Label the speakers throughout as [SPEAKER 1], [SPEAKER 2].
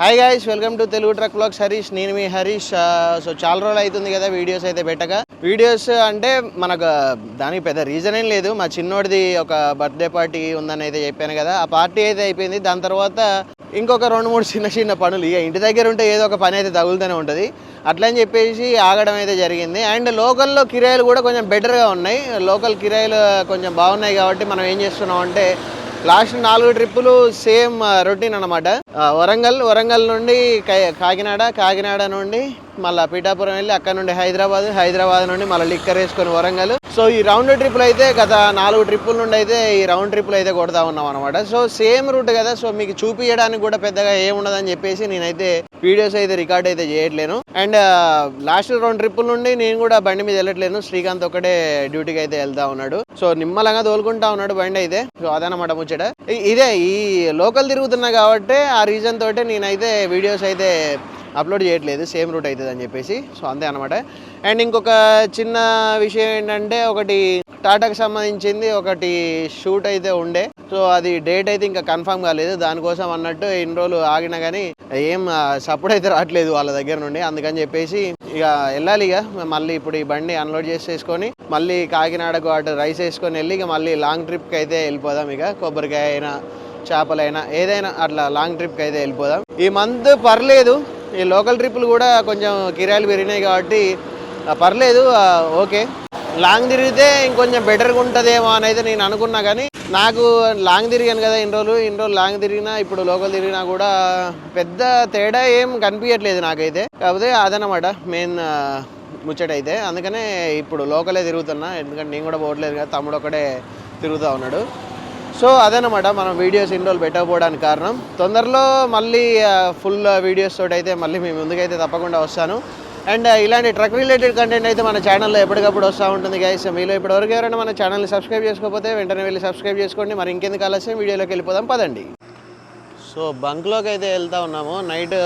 [SPEAKER 1] Hi guys welcome to Telugu truck blogs Harish నేను మీ Harish so చాలా రోజులు అవుతుంది కదా వీడియోస్ అయితే పెట్టక. వీడియోస్ అంటే మనకు దానికి పెద్ద రీజన్ ఏం లేదు. మా చిన్నోడిది ఒక బర్త్డే పార్టీ ఉందని అయితే చెప్పాను కదా. ఆ పార్టీ అయితే అయిపోయింది. దాని తర్వాత ఇంకొక రెండు మూడు చిన్న చిన్న పనులు. ఇక ఇంటి దగ్గర ఉంటే ఏదో ఒక పని అయితే తగులుతూనే ఉంటుంది. అట్లని అని చెప్పేసి ఆగడం అయితే జరిగింది. అండ్ లోకల్లో కిరాయిలు కూడా కొంచెం బెటర్గా ఉన్నాయి. లోకల్ కిరాయిలు కొంచెం బాగున్నాయి కాబట్టి మనం ఏం చేస్తున్నాం అంటే లాస్ట్ నాలుగు ట్రిప్పులు సేమ్ రొటీన్ అనమాట వరంగల్ వరంగల్ నుండి కాకినాడ కాకినాడ నుండి మళ్ళీ పీఠాపురం వెళ్ళి అక్కడ నుండి హైదరాబాద్ హైదరాబాద్ నుండి మళ్ళీ లిక్కర్ వేసుకొని వరంగల్. సో ఈ రౌండ్ ట్రిప్పులు అయితే గత నాలుగు ట్రిప్పుల నుండి అయితే ఈ రౌండ్ ట్రిప్పులు అయితే కొడతా ఉన్నాం అనమాట సో సేమ్ రూట్ కదా సో మీకు చూపించడానికి కూడా పెద్దగా ఏముండదని చెప్పేసి నేనైతే వీడియోస్ అయితే రికార్డ్ అయితే చేయట్లేను. అండ్ లాస్ట్ రెండు ట్రిప్పుల నుండి నేను కూడా బండి మీద వెళ్ళట్లేను. శ్రీకాంత్ ఒక్కడే డ్యూటీకి అయితే వెళ్తా ఉన్నాడు. సో నిమ్మలంగా తోలుకుంటా ఉన్నాడు బండి అయితే. సో అదనమాట ముచ్చట. ఇదే ఈ లోకల్ తిరుగుతున్నా కాబట్టి ఆ రీజన్ తోటే నేనైతే వీడియోస్ అయితే అప్లోడ్ చేయట్లేదు సేమ్ రూట్ అవుతుంది అని చెప్పేసి. సో అంతే అనమాట అండ్ ఇంకొక చిన్న విషయం ఏంటంటే ఒకటి టాటాకి సంబంధించింది ఒకటి షూట్ అయితే ఉండే. సో అది డేట్ అయితే ఇంకా కన్ఫర్మ్ కాలేదు. దానికోసం అన్నట్టు ఇన్ని రోజులు ఆగినా కానీ ఏం సపోర్ట్ అయితే రావట్లేదు వాళ్ళ దగ్గర నుండి. అందుకని చెప్పేసి ఇక వెళ్ళాలి ఇక. మళ్ళీ ఇప్పుడు ఈ బండి అన్లోడ్ చేసేసుకొని మళ్ళీ కాకినాడకు అటు రైస్ వేసుకొని వెళ్ళి ఇక మళ్ళీ లాంగ్ ట్రిప్కి అయితే వెళ్ళిపోదాం ఇక. కొబ్బరికాయ అయినా చేపలైనా ఏదైనా అట్లా లాంగ్ ట్రిప్కి అయితే వెళ్ళిపోదాం. ఈ మంత్ పర్లేదు. ఈ లోకల్ ట్రిప్పులు కూడా కొంచెం కిరాయిలు పెరిగినాయి కాబట్టి పర్లేదు ఓకే. లాంగ్ తిరిగితే ఇంకొంచెం బెటర్గా ఉంటుందేమో అని అయితే నేను అనుకున్నా కానీ నాకు లాంగ్ తిరిగాను కదా ఇన్ని రోజులు ఇన్ని రోజులు లాంగ్ తిరిగినా ఇప్పుడు లోకల్ తిరిగినా కూడా పెద్ద తేడా ఏం కనిపించట్లేదు నాకైతే. కాకపోతే అదనమాట మెయిన్ ముచ్చట అయితే. అందుకనే ఇప్పుడు లోకలే తిరుగుతున్నా ఎందుకంటే నేను కూడా పోవట్లేదు కదా తమ్ముడు ఒకడే తిరుగుతూ ఉన్నాడు. సో అదనమాట మనం వీడియోస్ ఇన్ని రోజులు పెట్టకపోవడానికి కారణం. తొందరలో మళ్ళీ ఫుల్ వీడియోస్ తోటి అయితే మళ్ళీ మీ ముందుకైతే తప్పకుండా వస్తాను. అండ్ ఇలాంటి ట్రక్ రిలేటెడ్ కంటెంట్ అయితే మన ఛానల్లో ఎప్పటికప్పుడు వస్తూ ఉంటుంది గైస్ మీలో ఇప్పటివరకు ఎవరైనా మన ఛానల్ని సబ్స్క్రైబ్ చేసుకోకపోతే వెంటనే వెళ్ళి సబ్స్క్రైబ్ చేసుకోండి. మరి ఇంకెందుకు ఆలస్యం? వీడియోలోకి వెళ్ళిపోదాం పదండి. సో బంక్లోకి అయితే వెళ్తా ఉన్నాము. నైట్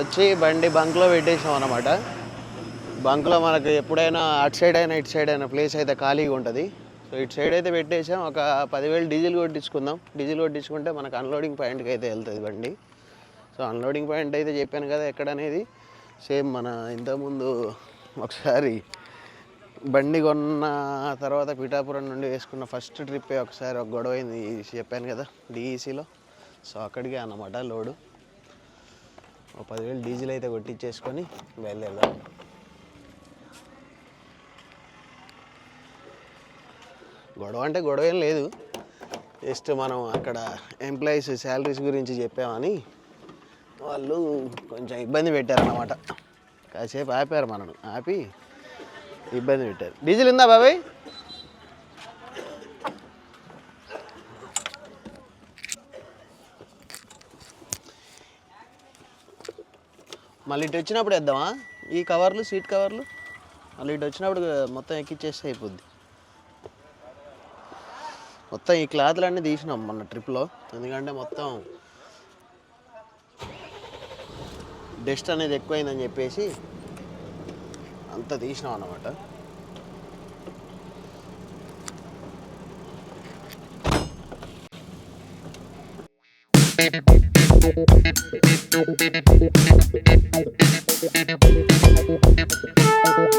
[SPEAKER 1] వచ్చి బండి బంక్లో పెట్టేసాం అనమాట బంక్లో మనకు ఎప్పుడైనా అటు సైడ్ అయినా ఇటు సైడ్ అయినా ప్లేస్ అయితే ఖాళీగా ఉంటుంది. సో ఇటు సైడ్ అయితే పెట్టేసాం ఒక పదివేలు డీజిల్ కొట్టించుకుందాం. డీజిల్ కొట్టించుకుంటే మనకు అన్లోడింగ్ పాయింట్కి అయితే వెళ్తుంది బండి. సో అన్లోడింగ్ పాయింట్ అయితే చెప్పాను కదా ఎక్కడ అనేది సేమ్ మన ఇంతకుముందు ఒకసారి బండి కొన్న తర్వాత పిఠాపురం నుండి వేసుకున్న ఫస్ట్ ట్రిప్పే ఒకసారి ఒక గొడవ అయింది చెప్పాను కదా డీఈసీలో సో అక్కడికే అన్నమాట లోడు. ఒక పదివేలు డీజిల్ అయితే కొట్టించేసుకొని బయలుదేరదాం. గొడవ అంటే గొడవ ఏం లేదు. జస్ట్ మనం అక్కడ ఎంప్లాయీస్ శాలరీస్ గురించి చెప్పామని వాళ్ళు కొంచెం ఇబ్బంది పెట్టారన్నమాట. కాసేపు ఆపారు మనను. ఆపి ఇబ్బంది పెట్టారు. డీజిల్ ఉందా బాబాయ్? మళ్ళీ ఇటు వచ్చినప్పుడు వేద్దామా? ఈ కవర్లు సీట్ కవర్లు మళ్ళీ ఇటు వచ్చినప్పుడు మొత్తం ఎక్కిచ్చేస్తే అయిపోద్ది. మొత్తం ఈ క్లాత్లు అన్నీ తీసినాం మన ట్రిప్లో. ఎందుకంటే మొత్తం డస్ట్ అనేది ఎక్కువైందని చెప్పేసి అంతా తీసినాం అన్నమాట. కొత్త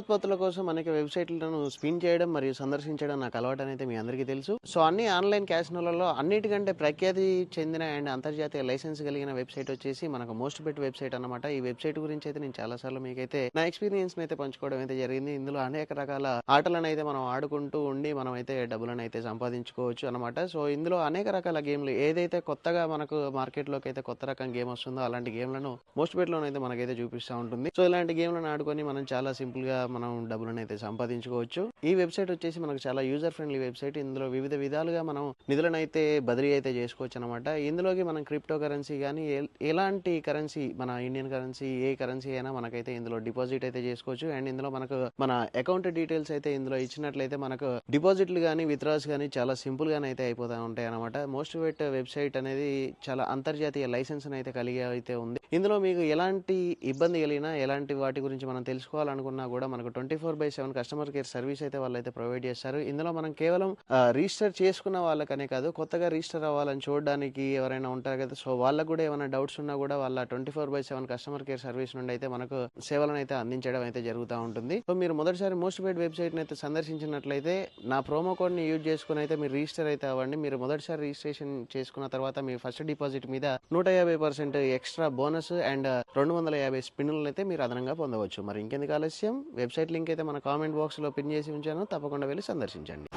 [SPEAKER 1] ఉత్పత్తుల కోసం అనేక వెబ్సైట్లను స్పిన్ చేయడం మరియు సందర్శించడం నాకు అలవాటు అనేది మీ అందరికీ తెలుసు. సో అన్ని ఆన్లైన్ క్యాసినోలలో అన్నిటికంటే ప్రఖ్యాతి చెందిన అండ్ అంతర్జాతీయ లైసెన్స్ కలిగిన వెబ్సైట్ వచ్చేసి మనకు మోస్ట్ బెట్ వెబ్సైట్ అన్నమాట. ఈ వెబ్సైట్ గురించి అయితే నేను చాలా సార్లు మీకైతే నా ఎక్స్పీరియన్స్ అయితే పంచుకోవడం అయితే జరిగింది. ఇందులో అనేక రకాల ఆటలను అయితే మనం ఆడుకుంటూ ఉండి మనం అయితే డబ్బులను అయితే సంపాదించుకోవచ్చు అనమాట సో ఇందులో అనేక రకాల గేమ్లు ఏదైతే కొత్తగా మనకు మార్కెట్లోకి అయితే కొత్త రకం గేమ్ వస్తుందో అలాంటి గేమ్లను మోస్ట్ బెట్లోనైతే మనకైతే చూపిస్తూ ఉంటుంది. సో ఇలాంటి గేమ్లను ఆడుకొని మనం చాలా సింపుల్గా మనం డబ్బులను అయితే సంపాదించుకోవచ్చు. ఈ వెబ్సైట్ వచ్చేసి మనకు చాలా యూజర్ ఫ్రెండ్లీ వెబ్సైట్. ఇందులో వివిధ విధాలుగా మనం నిధులను అయితే బదిలీ అయితే చేసుకోవచ్చు అనమాట ఇందులోకి మనం క్రిప్టో కరెన్సీ కానీ ఎలాంటి కరెన్సీ మన ఇండియన్ కరెన్సీ ఏ కరెన్సీ అయినా మనకైతే ఇందులో డిపాజిట్ అయితే చేసుకోవచ్చు. అండ్ ఇందులో మనకు మన అకౌంట్ డీటెయిల్స్ అయితే ఇందులో ఇచ్చినట్లయితే మనకు డిపాజిట్లు కానీ విత్డ్రాస్ కానీ చాలా సింపుల్ గానే అయితే అయిపోతూ ఉంటాయి అనమాట మోస్ట్ వెట్ వెబ్సైట్ అనేది చాలా అంతర్జాతీయ లైసెన్స్ అయితే కలిగి అయితే ఉంది. ఇందులో మీకు ఎలాంటి ఇబ్బంది కలిగినా ఎలాంటి వాటి గురించి మనం తెలుసుకోవాలనుకున్నా కూడా మనకు twenty four by seven customer care service అయితే వాళ్ళు అయితే ప్రొవైడ్ చేస్తారు. ఇందులో మనం కేవలం రిజిస్టర్ చేసుకున్న వాళ్ళకనే కాదు కొత్తగా రిజిస్టర్ అవ్వాలని చూడడానికి ఎవరైనా ఉంటారు కదా సో వాళ్ళకు కూడా ఏమైనా డౌట్స్ ఉన్నా కూడా వాళ్ళ twenty four by seven customer care service నుండి అయితే మనకు సేవలను అయితే అందించడం అయితే జరుగుతూ ఉంటుంది. సో మీరు మొదటిసారి మోస్ట్ బైట్ వెబ్సైట్ అయితే సందర్శించినట్లయితే నా ప్రోమో కోడ్ని యూజ్ చేసుకుని అయితే మీరు రిజిస్టర్ అయితే అవ్వండి. మీరు మొదటిసారి రిజిస్ట్రేషన్ చేసుకున్న తర్వాత మీ ఫస్ట్ డిపాజిట్ మీద నూట యాభై పర్సెంట్ ఎక్స్ట్రా బోనస్ అండ్ రెండు వందల యాభై స్పిన్నులను అయితే మీరు అదనంగా పొందవచ్చు. మరి ఇంకెందుకు ఆలస్యం? వెబ్సైట్ లింక్ అయితే మన కామెంట్ బాక్స్లో పిన్ చేసి ఉంచాను. తప్పకుండా వెళ్ళి సందర్శించండి.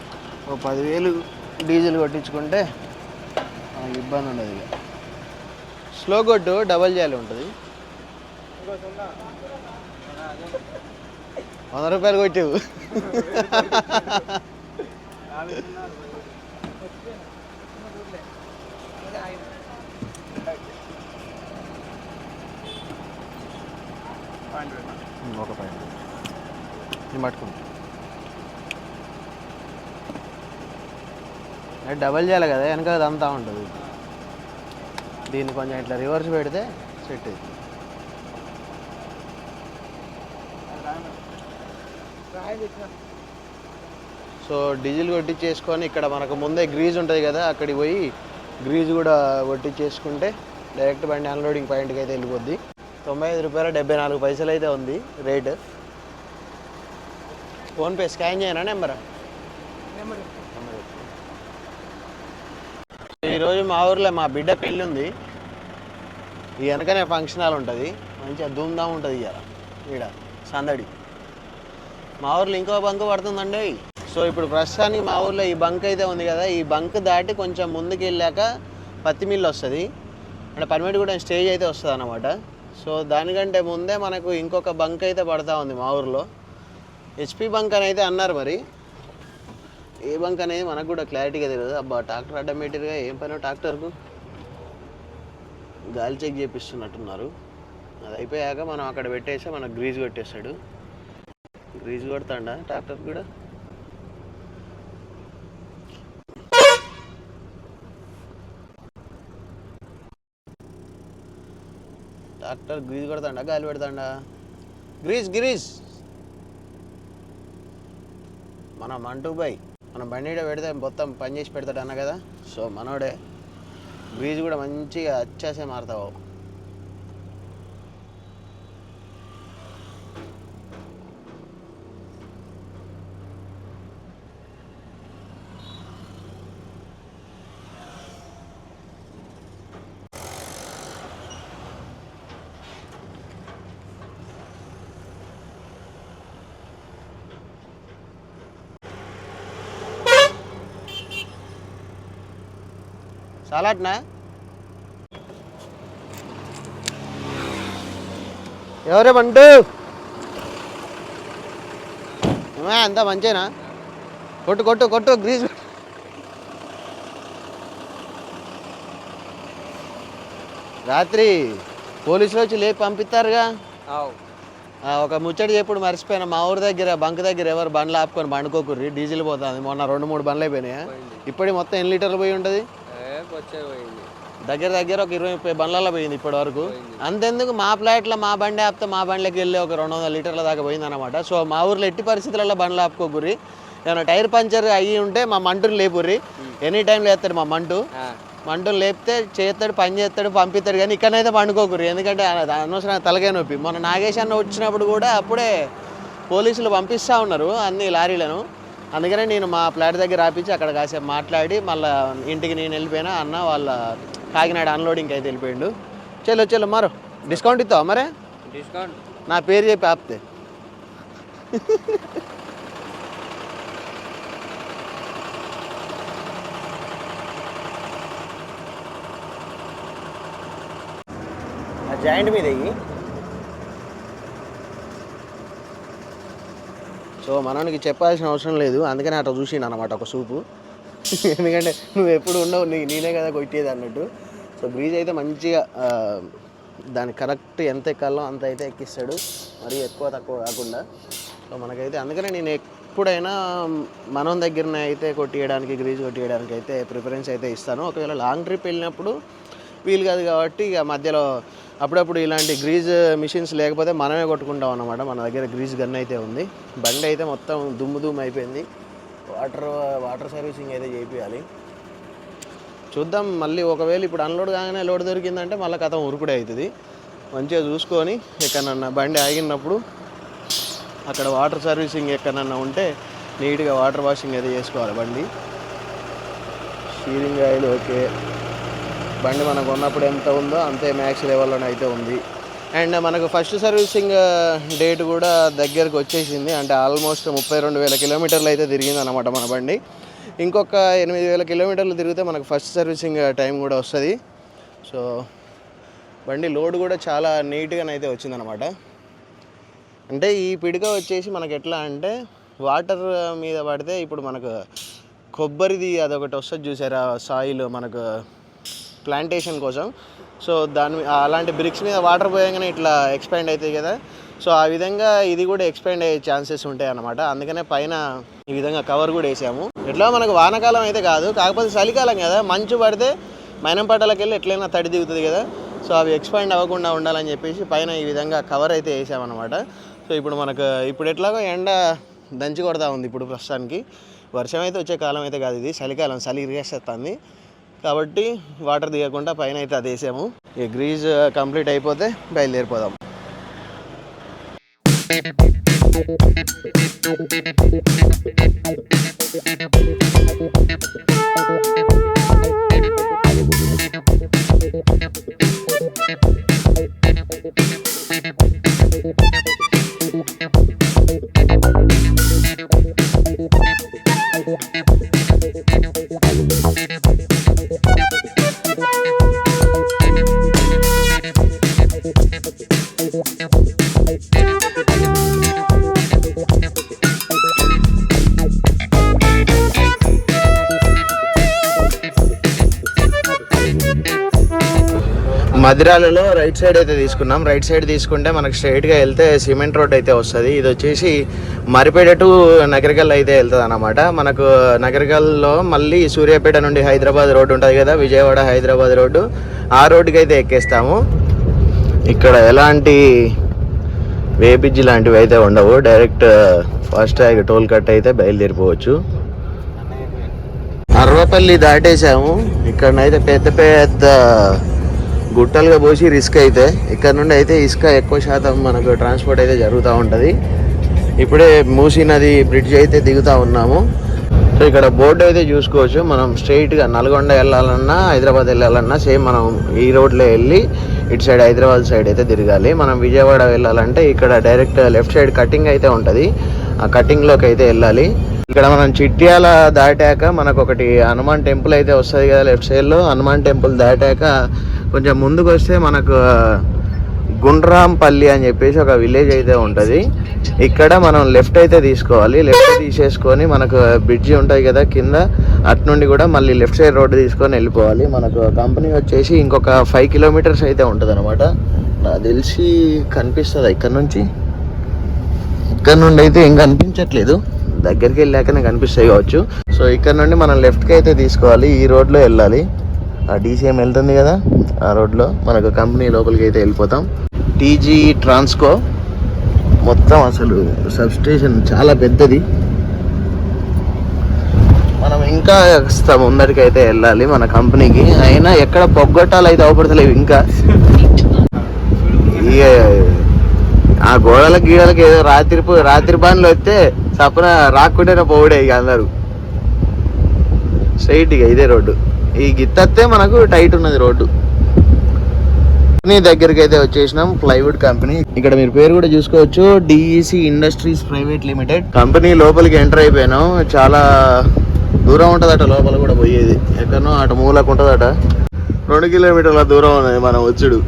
[SPEAKER 1] ఓ పదివేలు డీజిల్ కొట్టించుకుంటే మనకి ఇబ్బంది ఉండదు ఇక. స్లో కొట్టు డబల్ చేయాలి ఉంటుంది. వంద రూపాయలు కొట్టావు. ఒక పాయింట్. నేను పట్టుకుంటాం. డబల్ చేయాలి కదా వెనక అదంతా ఉంటుంది. దీన్ని కొంచెం ఇట్లా రివర్స్ పెడితే సెట్ అవుతుంది సో డీజిల్ కొట్టించేసుకొని ఇక్కడ మనకు ముందే గ్రీజ్ ఉంటుంది కదా అక్కడికి పోయి గ్రీజ్ కూడా కొట్టించేసుకుంటే డైరెక్ట్ బండి అన్లోడింగ్ పాయింట్కి అయితే వెళ్ళిపోద్ది. తొంభై ఐదు రూపాయల డెబ్బై నాలుగు పైసలు అయితే ఉంది రేటు ఫోన్పే స్కాన్ చేయనా నెంబర్? ఈరోజు మా ఊర్లో మా బిడ్డ పెళ్ళి ఉంది ఈ వెనకనే ఫంక్షన్ హాల్ ఉంటుంది. మంచిగా ధూమ్ధామ్ ఉంటుంది ఇక ఈడ సందడి. మా ఊర్లో ఇంకో బంక్ పడుతుందండి. సో ఇప్పుడు ప్రస్తుతానికి మా ఊర్లో ఈ బంక్ అయితే ఉంది కదా ఈ బంక్ దాటి కొంచెం ముందుకు వెళ్ళాక పత్తి మిల్లు వస్తుంది. అంటే పనిమిడి కూడా స్టేజ్ అయితే వస్తుంది అన్నమాట సో దానికంటే ముందే మనకు ఇంకొక బంక్ అయితే పడతా ఉంది మా ఊర్లో. హెచ్పి బంక్ అని అయితే అన్నారు మరి. ఏ బంక్ అనేది మనకు కూడా క్లారిటీగా తెలియదు. అబ్బా ట్రాక్టర్ ఆటోమేటిక్గా ఏం పని ట్రాక్టర్కు గాలి చెక్ చేపిస్తున్నట్టున్నారు. అది అయిపోయాక మనం అక్కడ పెట్టేసి మనకు గ్రీజ్ కొట్టేస్తాడు. గ్రీజ్ కొడతాడా ట్రాక్టర్ కూడా? ట్రాక్టర్ గ్రీజ్ కొడతాడా గాలి పెడతాడా? గ్రీజ్ గ్రీజ్ మన మంటూ బాయ్ మనం బండిలో పెడితే మొత్తం పని చేసి పెడతాడు అన్న కదా? సో మనోడే బ్రీజ్ కూడా మంచిగా అచ్చేసే మారుతావు. చాలాట్నా ఎవరే బంటు? ఏమా అంతా మంచేనా? కొట్టు కొట్టు కొట్టు గ్రీజ్. రాత్రి పోలీసులు వచ్చి లేపి పంపిస్తారుగా? ఒక ముచ్చటి చెప్పుడు మర్చిపోయినా. మా ఊరి దగ్గర బంక్ దగ్గర ఎవరు బండ్లు ఆపుకొని బండుకోకుర్రి డీజిల్ పోతుంది. మొన్న రెండు మూడు బండ్లు అయిపోయినాయా? ఇప్పటి మొత్తం ఎన్ని లీటర్లు పోయి ఉంటుంది? దగ్గర దగ్గర ఒక ఇరవై ముప్పై బండ్లలో పోయింది ఇప్పటి వరకు అంతెందుకు మా ఫ్లాట్లో మా బండి ఆపితే మా బండ్లకి వెళ్ళి ఒక రెండు వందల లీటర్ల దాకా పోయింది అనమాట సో మా ఊర్లో ఎట్టి పరిస్థితులలో బండ్లు ఆపుకోకుర్రి. ఏమైనా టైర్ పంచర్ అయ్యి ఉంటే మా మంటుని లేపుర్రి. ఎనీ టైం లేస్తాడు మా మంటు. మంటుని లేపితే చేస్తాడు పని చేస్తాడు పంపిస్తాడు కానీ ఇక్కడనైతే పండుకోకుర్రి. ఎందుకంటే అన- అనవసరంగా తలకాయ నొప్పి. మొన్న నాగేష్ అన్న వచ్చినప్పుడు కూడా అప్పుడే పోలీసులు పంపిస్తూ ఉన్నారు అన్ని లారీలను. అందుకనే నేను మా ఫ్లాట్ దగ్గర ఆపించి అక్కడ కాసేపు మాట్లాడి మళ్ళీ ఇంటికి నేను వెళ్ళిపోయినా అన్న వాళ్ళ కాకినాడ అన్లోడింగ్కి అయితే వెళ్ళిపోయిండు. చలో చలో మరో. డిస్కౌంట్ ఇస్తావా మరే?
[SPEAKER 2] డిస్కౌంట్
[SPEAKER 1] నా పేరు చెప్పి ఆపితే. జాయింట్ మీద సో మనకి చెప్పాల్సిన అవసరం లేదు. అందుకని అట్లా చూసిండు అనమాట ఒక సూపు. ఎందుకంటే నువ్వు ఎప్పుడు ఉండవు నీ నేనే కదా కొట్టేది అన్నట్టు. సో బ్రీజ్ అయితే మంచిగా దాని కరెక్ట్ ఎంత ఎక్కాలో అంత అయితే ఎక్కిస్తాడు. మరి ఎక్కువ తక్కువ కాకుండా. సో మనకైతే అందుకనే నేను ఎప్పుడైనా మనం దగ్గరనే అయితే కొట్టియడానికి గ్రీజ్ కొట్టియడానికి అయితే ప్రిఫరెన్స్ అయితే ఇస్తాను. ఒకవేళ లాంగ్ ట్రిప్ వెళ్ళినప్పుడు వీలు కాదు కాబట్టి ఇక మధ్యలో అప్పుడప్పుడు ఇలాంటి గ్రీజ్ మిషన్స్ లేకపోతే మనమే కొట్టుకుంటాం అన్నమాట. మన దగ్గర గ్రీజ్ గన్ అయితే ఉంది. బండి అయితే మొత్తం దుమ్ము దుమ్ము అయిపోయింది. వాటర్ వాటర్ సర్వీసింగ్ అయితే చేయించాలి చూద్దాం మళ్ళీ ఒకవేళ ఇప్పుడు అన్లోడ్ కాగానే లోడ్ దొరికిందంటే మళ్ళీ కథ ఉరుకుడే అవుతుంది. మంచిగా చూసుకొని ఎక్కడన్నా బండి ఆగినప్పుడు అక్కడ వాటర్ సర్వీసింగ్ ఎక్కడన్నా ఉంటే నీట్గా వాటర్ వాషింగ్ అయితే చేసుకోవాలి బండి. Steering oil okay. బండి మనకు ఉన్నప్పుడు ఎంత ఉందో అంతే మ్యాక్స్ లెవెల్లోనే అయితే ఉంది. అండ్ మనకు ఫస్ట్ సర్వీసింగ్ డేట్ కూడా దగ్గరకు వచ్చేసింది. అంటే ఆల్మోస్ట్ ముప్పై రెండు వేల కిలోమీటర్లు అయితే తిరిగింది అనమాట మన బండి. ఇంకొక ఎనిమిది వేల కిలోమీటర్లు తిరిగితే మనకు ఫస్ట్ సర్వీసింగ్ టైం కూడా వస్తుంది. సో బండి లోడ్ కూడా చాలా నీట్గానైతే వచ్చిందనమాట అంటే ఈ పిడిక వచ్చేసి మనకు ఎట్లా అంటే వాటర్ మీద పడితే ఇప్పుడు మనకు కొబ్బరిది అదొకటి వస్తుంది చూసారా? సాయిల్ మనకు ప్లాంటేషన్ కోసం. సో దాని అలాంటి బ్రిక్స్ మీద వాటర్ పోయంగానే ఇట్లా ఎక్స్పాండ్ అవుతాయి కదా. సో ఆ విధంగా ఇది కూడా ఎక్స్పాండ్ అయ్యే ఛాన్సెస్ ఉంటాయి అన్నమాట. అందుకనే పైన ఈ విధంగా కవర్ కూడా వేసాము. ఎట్లా మనకు వానాకాలం అయితే కాదు కాకపోతే చలికాలం కదా. మంచు పడితే మైనం పట్టలకి వెళ్ళి ఎట్లయినా తడి దిగుతుంది కదా. సో అవి ఎక్స్పాండ్ అవ్వకుండా ఉండాలని చెప్పేసి పైన ఈ విధంగా కవర్ అయితే వేసామన్నమాట. సో ఇప్పుడు మనకు ఇప్పుడు ఎట్లాగో ఎండ దంచి కొడతా ఉంది ఇప్పుడు ప్రస్తుతానికి. వర్షం అయితే వచ్చే కాలం అయితే కాదు ఇది. చలికాలం చలి ఇరిగేస్తుంది కాబట్టి వాటర్ దిగకుండా పైన అయితే అది వేసాము. ఈ గ్రీజ్ కంప్లీట్ అయిపోతే బయలుదేరిపోదాం. మదిరాలలో రైట్ సైడ్ అయితే తీసుకున్నాం. రైట్ సైడ్ తీసుకుంటే మనకు స్ట్రైట్గా వెళ్తే సిమెంట్ రోడ్ అయితే వస్తుంది. ఇది వచ్చేసి మరిపేట టు నగరికల్ అయితే వెళ్తుంది అనమాట మనకు నగరికల్లో మళ్ళీ సూర్యాపేట నుండి హైదరాబాద్ రోడ్డు ఉంటుంది కదా విజయవాడ హైదరాబాద్ రోడ్డు. ఆ రోడ్డుకి అయితే ఎక్కేస్తాము. ఇక్కడ ఎలాంటి వేపిజ్ లాంటివి అయితే ఉండవు. Direct FASTag toll cut అయితే బయలుదేరిపోవచ్చు. అరవపల్లి దాటేసాము ఇక్కడనైతే పెద్ద పెద్ద గుట్టలుగా పోసి రిస్క్ అయితే ఇక్కడ నుండి అయితే ఇసుక ఎక్కువ శాతం మనకు ట్రాన్స్పోర్ట్ అయితే జరుగుతూ ఉంటుంది. ఇప్పుడే మూసీ నది బ్రిడ్జ్ అయితే దిగుతూ ఉన్నాము. సో ఇక్కడ బోర్డు అయితే చూసుకోవచ్చు. మనం స్ట్రైట్గా నల్గొండ వెళ్ళాలన్నా హైదరాబాద్ వెళ్ళాలన్నా సేమ్ మనం ఈ రోడ్లో వెళ్ళి ఇటు సైడ్ హైదరాబాద్ సైడ్ అయితే తిరగాలి. మనం విజయవాడ వెళ్ళాలంటే ఇక్కడ డైరెక్ట్ లెఫ్ట్ సైడ్ కటింగ్ అయితే ఉంటుంది. ఆ కటింగ్లోకి అయితే వెళ్ళాలి. ఇక్కడ మనం చిట్యాల దాటాక మనకు ఒకటి హనుమాన్ టెంపుల్ అయితే వస్తుంది కదా లెఫ్ట్ సైడ్లో హనుమాన్ టెంపుల్ దాటాక కొంచెం ముందుకు వస్తే మనకు గుండ్రాంపల్లి అని చెప్పేసి ఒక విలేజ్ అయితే ఉంటుంది. ఇక్కడ మనం లెఫ్ట్ అయితే తీసుకోవాలి. లెఫ్ట్ తీసేసుకొని మనకు బ్రిడ్జి ఉంటుంది కదా కింద అటు నుండి కూడా మళ్ళీ లెఫ్ట్ సైడ్ రోడ్డు తీసుకొని వెళ్ళిపోవాలి. మనకు కంపెనీ వచ్చేసి ఇంకొక ఫైవ్ కిలోమీటర్స్ అయితే ఉంటుంది అనమాట నాకు తెలిసి కనిపిస్తుంది ఇక్కడ నుంచి? ఇక్కడ నుండి అయితే ఏం కనిపించట్లేదు. దగ్గరికి వెళ్ళాకనే కనిపిస్తాయి కావచ్చు. సో ఇక్కడ నుండి మనం లెఫ్ట్కి అయితే తీసుకోవాలి. ఈ రోడ్లో వెళ్ళాలి. ఆ డీసీఎం వెళ్తుంది కదా ఆ రోడ్లో మనకు కంపెనీ లోపలికి అయితే వెళ్ళిపోతాం. టీజీ ట్రాన్స్కో మొత్తం అసలు సబ్ స్టేషన్ చాలా పెద్దది. మనం ఇంకా ముందరికైతే ముందరికి అయితే వెళ్ళాలి మన కంపెనీకి. అయినా ఎక్కడ పొగ్గొట్టాలు అయితే అవపడతలేవు ఇంకా. ఇక ఆ గోడల గీడలకి ఏదో రాత్రి రాత్రి బాన్లు వస్తే సపన రాకుండానే పోవుడే ఇక అందరు. స్ట్రైట్ ఇక ఇదే రోడ్డు. ఈ గిత్తత్తే మనకు టైట్ ఉన్నది రోడ్డు. కంపెనీ దగ్గరికి అయితే వచ్చేసినాం ప్లైవుడ్ కంపెనీ. ఇక్కడ మీరు పేరు కూడా చూసుకోవచ్చు. DEC industries private limited company లోపలికి ఎంటర్ అయిపోయినాం. చాలా దూరం ఉంటుందట లోపల కూడా పోయేది. ఎక్కడనో అటు మూలకు ఉంటుందట. రెండు కిలోమీటర్ల దూరం ఉన్నది మనం వచ్చుడు.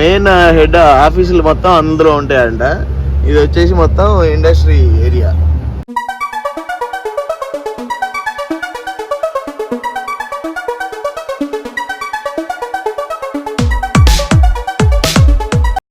[SPEAKER 1] మెయిన్ హెడ్ ఆఫీసులు మొత్తం అందులో ఉంటాయంట. ఇది వచ్చేసి మొత్తం ఇండస్ట్రీ ఏరియా